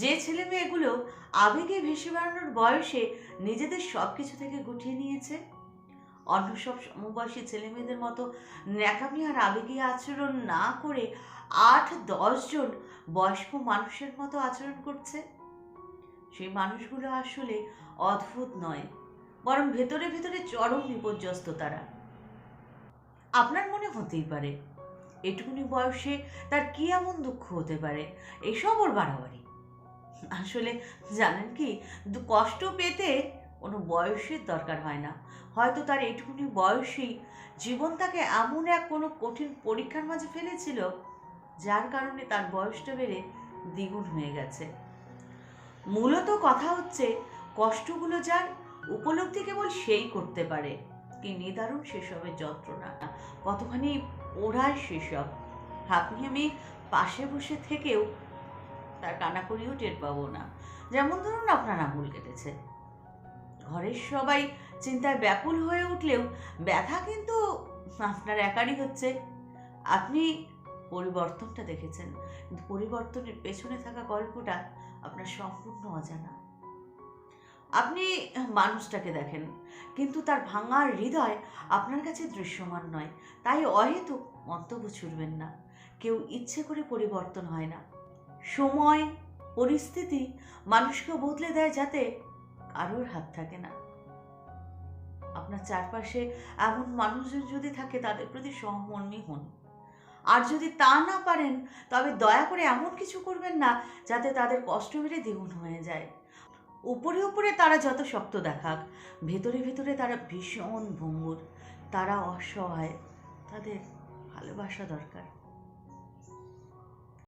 যে ছেলে মেয়েগুলো আবেগে ভেসে বেড়ানোর বয়সে নিজেদের সব কিছু থেকে গুটিয়ে নিয়েছে। অন্য সব সমবয়সী ছেলে মেয়েদের মতো ন্যাকামি আর আবেগী আচরণ না করে আট জন বয়স্ক মানুষের মতো আচরণ করছে। সেই মানুষগুলো আসলে অদ্ভুত নয়, বরং ভেতরে ভেতরে চরম বিপর্যস্ত তারা। আপনার মনে হতেই পারে, এটুকুনি বয়সে তার কি এমন দুঃখ হতে পারে, এসব ওর বাড়াবাড়ি। আসলে জানেন কি কষ্ট পেতে কোনো বয়সের দরকার হয় না। হয়তো তার এইটুকুনি বয়সেই জীবন তাকে এমন এক কোনো কঠিন পরীক্ষার মাঝে ফেলেছিল, যার কারণে তার বয়সটা বেড়ে দ্বিগুণ হয়ে গেছে। মূলত কথা হচ্ছে, কষ্টগুলো যার উপলব্ধি কেবল সেই করতে পারে, কি নিদারুণ সেসবের যন্ত্রণা। কতখানি ওড়ায় সেসব। আপনি আমি পাশে বসে থেকেও তার কানাকড়িও টের পাবো না। যেমন ধরুন আপনার আঙুল কেটেছে। ঘরের সবাই চিন্তায় ব্যাকুল হয়ে উঠলেও ব্যথা কিন্তু আপনার একারই হচ্ছে। আপনি পরিবর্তনটা দেখেছেন, কিন্তু পরিবর্তনের পেছনে থাকা গল্পটা আপনার সম্পূর্ণ অজানা। আপনি মানুষটাকে দেখেন, কিন্তু তার ভাঙার হৃদয় আপনার কাছে দৃশ্যমান নয়। তাই অহেতুক মন্তব্য ছুড়বেন না। কেউ ইচ্ছে করে পরিবর্তন হয় না। সময়, পরিস্থিতি মানুষকে বদলে দেয় যাতে কারোর হাত থাকে না। আপনার চারপাশে এমন মানুষজন যদি থাকে, তাদের প্রতি সহমর্মী হন। আর যদি তা না পারেন, তবে দয়া করে এমন কিছু করবেন না, যাতে তাদের কষ্ট বেড়ে দ্বিগুণ হয়ে যায়। উপরে উপরে তারা যত শক্ত দেখাক, ভেতরে ভেতরে তারা ভীষণ ভঙ্গুর। তারা অসহায়। তাদের ভালোবাসা দরকার।